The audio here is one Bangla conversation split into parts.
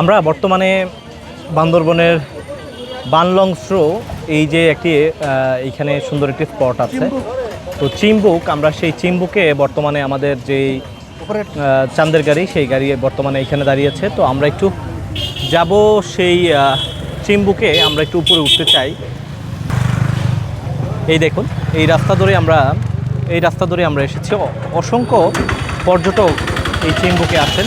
আমরা বর্তমানে বান্দরবনের বানলং শ্রো এই যে একটি এইখানে সুন্দর একটি স্পট আছে। তো চিম্বুক, আমরা সেই চিম্বুকে বর্তমানে আমাদের যেই চাঁদের গাড়ি, সেই গাড়ি বর্তমানে এখানে দাঁড়িয়েছে। তো আমরা একটু যাব সেই চিম্বুকে, আমরা একটু উপরে উঠতে চাই। এই দেখুন, এই রাস্তা ধরে আমরা, এই রাস্তা ধরে আমরা এসেছি। অসংখ্য পর্যটক এই চিম্বুকে আসেন।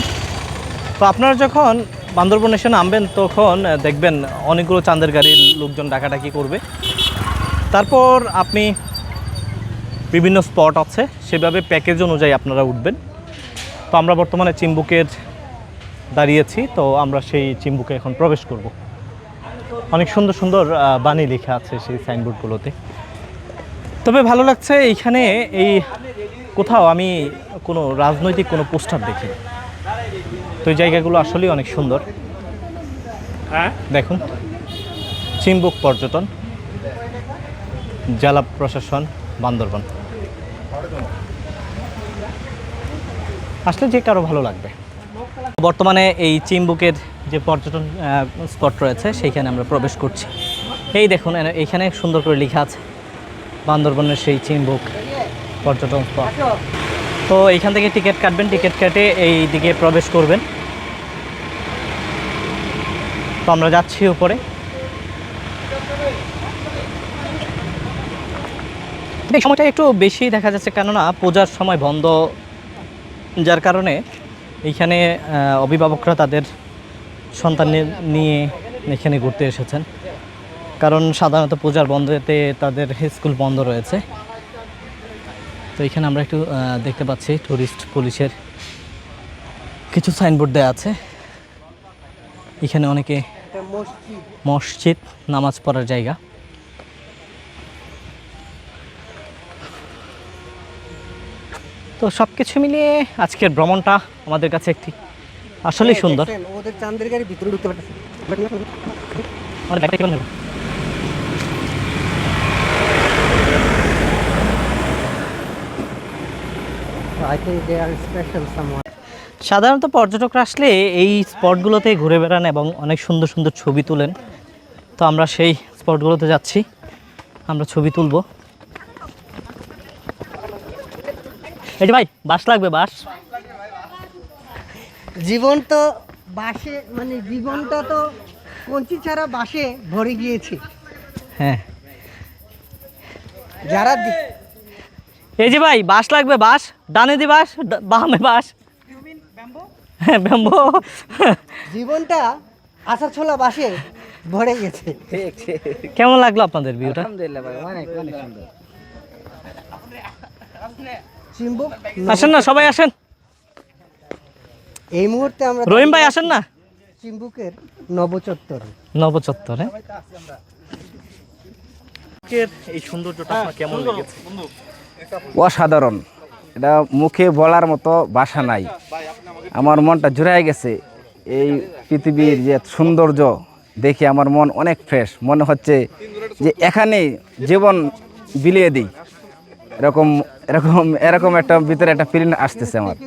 তো আপনারা যখন বান্দরবন এসে নামবেন, তখন দেখবেন অনেকগুলো চাঁদের গাড়ির লোকজন ডাকাডাকি করবে। তারপর আপনি বিভিন্ন স্পট আছে, সেভাবে প্যাকেজ অনুযায়ী আপনারা উঠবেন। তো আমরা বর্তমানে চিম্বুকের দাঁড়িয়েছি, তো আমরা সেই চিম্বুকে এখন প্রবেশ করব। অনেক সুন্দর সুন্দর বাণী লেখা আছে সেই সাইনবোর্ডগুলোতে। তবে ভালো লাগছে এইখানে এই কোথাও আমি কোনো রাজনৈতিক কোনো পোস্টার দেখি তো এই জায়গাগুলো আসলেই অনেক সুন্দর। হ্যাঁ? দেখুন চিম্বুক পর্যটন জেলা প্রশাসন বান্দরবান। আসলে যে কারও ভালো লাগবে। বর্তমানে এই চিম্বুকের যে পর্যটন স্পট রয়েছে সেইখানে আমরা প্রবেশ করছি। এই দেখুন এইখানে সুন্দর করে লেখা আছে বান্দরবনের সেই চিম্বুক পর্যটন স্পট তো এইখান থেকে টিকিট কাটবেন, টিকিট কেটে এই দিকে প্রবেশ করবেন। তো আমরা যাচ্ছি উপরে। সময়টা একটু বেশি দেখা যাচ্ছে, কেননা পূজার সময় বন্ধ যার কারণে এইখানে অভিভাবকরা তাদের সন্তান নিয়ে এখানে ঘুরতে এসেছেন। কারণ সাধারণত পূজার বন্ধেতে তাদের স্কুল বন্ধ রয়েছে। তো এখানে আমরা একটু দেখতে পাচ্ছি টুরিস্ট পুলিশের কিছু সাইনবোর্ড দেওয়া আছে। এখানে অনেকে মসজিদ। নামাজ পড়ার জায়গা। তো সব কিছু মিলিয়ে আজকের ভ্রমণটা আমাদের কাছে একটি আসলেই সুন্দর। ওদের চান্দের গাড়ি ভিতরে ঢুকতে পারতেছে। সাধারণত পর্যটকরা আসলে এই স্পটগুলোতে ঘুরে বেড়ান এবং অনেক সুন্দর সুন্দর ছবি তোলেন। তো আমরা সেই স্পটগুলোতে যাচ্ছি। আমরা ছবি তুলব। যে ভাই বাস লাগবে বাস জীবন তো বাসে মানে জীবনটা তো কঞ্চি ছাড়া বাসে ভরে গিয়েছে। হ্যাঁ। যারা এই যে ভাই বাস লাগবে বাস ডানে দি বাস বামে বাস হ্যাঁ ব্যাম্বো। জীবনটা আসার ছোলা বাসে ভরে গেছে। কেমন লাগল আপনাদের ভিউটা? আসেন না সবাই আসেন। এই মুহূর্তে আমরা রহিম ভাই আসেন না? চিম্বুকের নবচত্বর। নবচত্বরে। এই সৌন্দর্যটা কেমন লেগেছে? অসাধারণ। এটা মুখে বলার মতো বাসা নাই। আমার মনটা জুড়াই গেছে এই পৃথিবীর যে সৌন্দর্য দেখে আমার মন অনেক ফ্রেশ মনে হচ্ছে যে এখানে জীবন বিলিয়ে দিই। এরকম এরকম এরকম একটা ভিতরে একটা ফিলিং আসতেছে আমার।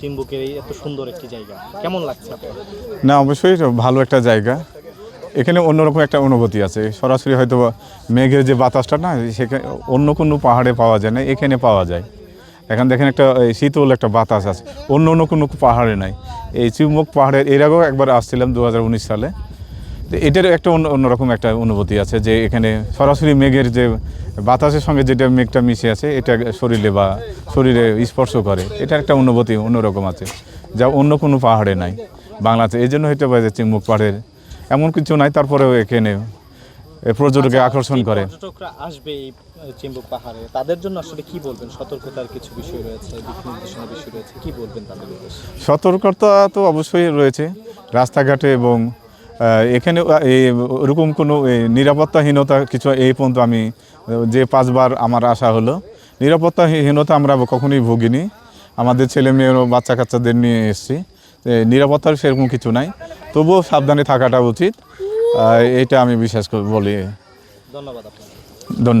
টিম্বুকের এই এত সুন্দর একটি জায়গা। কেমন লাগছে না অবশ্যই ভালো একটা জায়গা। এখানে অন্যরকম একটা অনুভূতি আছে। সরাসরি হয়তো মেঘের যে বাতাসটা না, সেখানে অন্য কোনো পাহাড়ে পাওয়া যায় না, এখানে পাওয়া যায়। এখন দেখেন একটা শীতল একটা বাতাস আছে, অন্য অন্য কোনো পাহাড়ে নাই। এই চুম্বক পাহাড়ের, এর আগেও একবার আসছিলাম দু হাজার উনিশ সালে। তো এটার একটা অন্য, অন্যরকম একটা অনুভূতি আছে যে এখানে সরাসরি মেঘের যে বাতাসের সঙ্গে যেটা মেঘটা মিশে আছে, এটা শরীরে বা শরীরে স্পর্শ করে। এটা একটা অনুভূতি অন্যরকম আছে, যা অন্য কোনো পাহাড়ে নাই। বাংলাতে এই জন্য হয়তো বা যে চিম্বুক পাহাড়ের এমন কিছু নাই তারপরেও এখানে পর্যটকে আকর্ষণ করে। পর্যটকরা আসবে এই চিম্বুক পাহাড়ে। তাদের জন্য আসলে কি বলবেন? সতর্কতার কিছু বিষয় রয়েছে দিক নির্দেশনা বিষয় রয়েছে কি বলবেন তাদের সতর্কতা তো অবশ্যই রয়েছে রাস্তাঘাটে এবং এখানে ওরকম কোনো এই, নিরাপত্তাহীনতা কিছু এই পর্যন্ত আমি যে পাঁচবার আমার আশা হলো নিরাপত্তাহীনতা আমরা কখনোই ভুগিনি। আমাদের ছেলে মেয়েরও বাচ্চা কাচ্চাদের নিয়ে এসেছি। নিরাপত্তার সেরকম কিছু নাই। তবুও সাবধানে থাকাটা উচিত। এটা আমি বিশ্বাস করি বলি। ধন্যবাদ ধন্যবাদ।